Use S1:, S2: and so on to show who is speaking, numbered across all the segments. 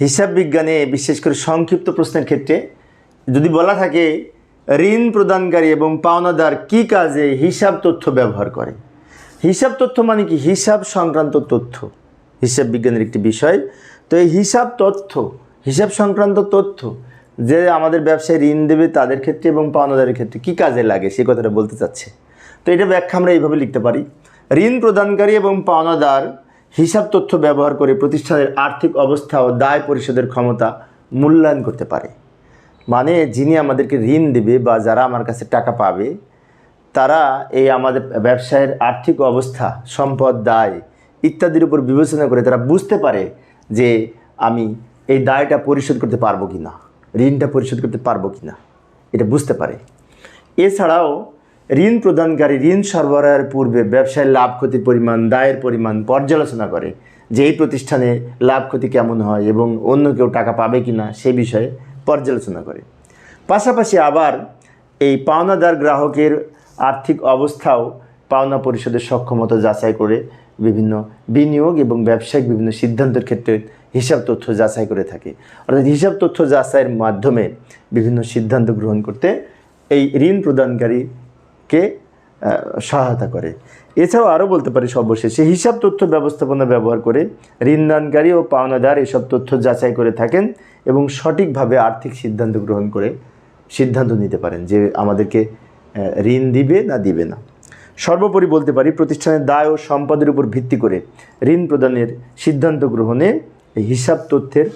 S1: হিসাব বিজ্ঞানে বিশেষ করে সংক্ষিপ্ত প্রশ্নের ক্ষেত্রে যদি বলা থাকে, ঋণ প্রদানকারী এবং পাওনাদার কি কাজে হিসাব তথ্য ব্যবহার করে? হিসাব তথ্য মানে কি? হিসাব সংক্রান্ত তথ্য। হিসাব বিজ্ঞানের একটি বিষয়। তো এই হিসাব তথ্য, হিসাব সংক্রান্ত তথ্য যে আমাদের ব্যবসায় ঋণ দেবে তাদের ক্ষেত্রে এবং পাওনাদারের ক্ষেত্রে কি কাজে লাগে, সে কথাটা বলতে চাচ্ছে। তো এটা ব্যাখ্যা আমরা এইভাবে লিখতে পারি। ঋণ প্রদানকারী এবং পাওনাদার হিসাব তথ্য ব্যবহার করে প্রতিষ্ঠানের আর্থিক অবস্থা ও দায় পরিশোধের ক্ষমতা মূল্যায়ন করতে পারে। মানে যিনি আমাদেরকে ঋণ দেবে বা যারা আমার কাছে টাকা পাবে, তারা এই আমাদের ব্যবসায়ের আর্থিক অবস্থা, সম্পদ, দায় ইত্যাদির উপর বিবেচনা করে তারা বুঝতে পারে যে আমি এই দায়টা পরিশোধ করতে পারব কি না ঋণটা পরিশোধ করতে পারব কি না এটা বুঝতে পারে। এছাড়াও ঋণ প্রদানকারী ঋণ সরবরাহের পূর্বে ব্যবসায় লাভ ক্ষতির পরিমাণ, দায়ের পরিমাণ পর্যালোচনা করে যে এই প্রতিষ্ঠানে লাভ ক্ষতি কেমন হয় এবং অন্য কেউ টাকা পাবে কি না সে বিষয়ে পর্যালোচনা করে। পাশাপাশি আবার এই পাওনাদার গ্রাহকের আর্থিক অবস্থাও পাওনা পরিশোধের সক্ষমতা যাচাই করে বিভিন্ন বিনিয়োগ এবং ব্যবসায়িক বিভিন্ন সিদ্ধান্তের ক্ষেত্রে হিসাব তথ্য যাচাই করে থাকে। অর্থাৎ হিসাব তথ্য যাচাইয়ের মাধ্যমে বিভিন্ন সিদ্ধান্ত গ্রহণ করতে এই ঋণ প্রদানকারীকে আহ, সহায়তা করে। এছাড়াও আরও বলতে পারি সর্বশেষে হিসাব তথ্য ব্যবস্থাপনা ব্যবহার করে ঋণদানকারী ও পাওনাদার এসব তথ্য যাচাই করে থাকেন এবং সঠিকভাবে আর্থিক সিদ্ধান্ত গ্রহণ করে সিদ্ধান্ত নিতে পারেন যে আমাদেরকে ঋণ দিবে না দিবে না। সর্বোপরি বলতে পারি প্রতিষ্ঠানের দায় ও সম্পদের উপর ভিত্তি করে ঋণ প্রদানের সিদ্ধান্ত গ্রহণে হিসাব তথ্যের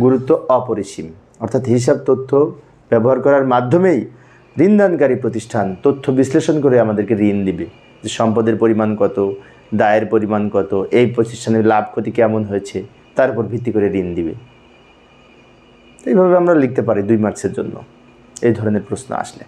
S1: গুরুত্ব অপরিসীম। অর্থাৎ হিসাব তথ্য ব্যবহার করার মাধ্যমেই ঋণদানকারী প্রতিষ্ঠান, তথ্য বিশ্লেষণ করে আমাদেরকে ঋণ দিবে। যে সম্পদের পরিমাণ কত, দায়ের পরিমাণ কত, এই প্রতিষ্ঠানের লাভ ক্ষতি কেমন হয়েছে, তার উপর ভিত্তি করে ঋণ দিবে। এইভাবে আমরা লিখতে পারি দুই মার্চের জন্য। এই ধরনের প্রশ্ন আসলে।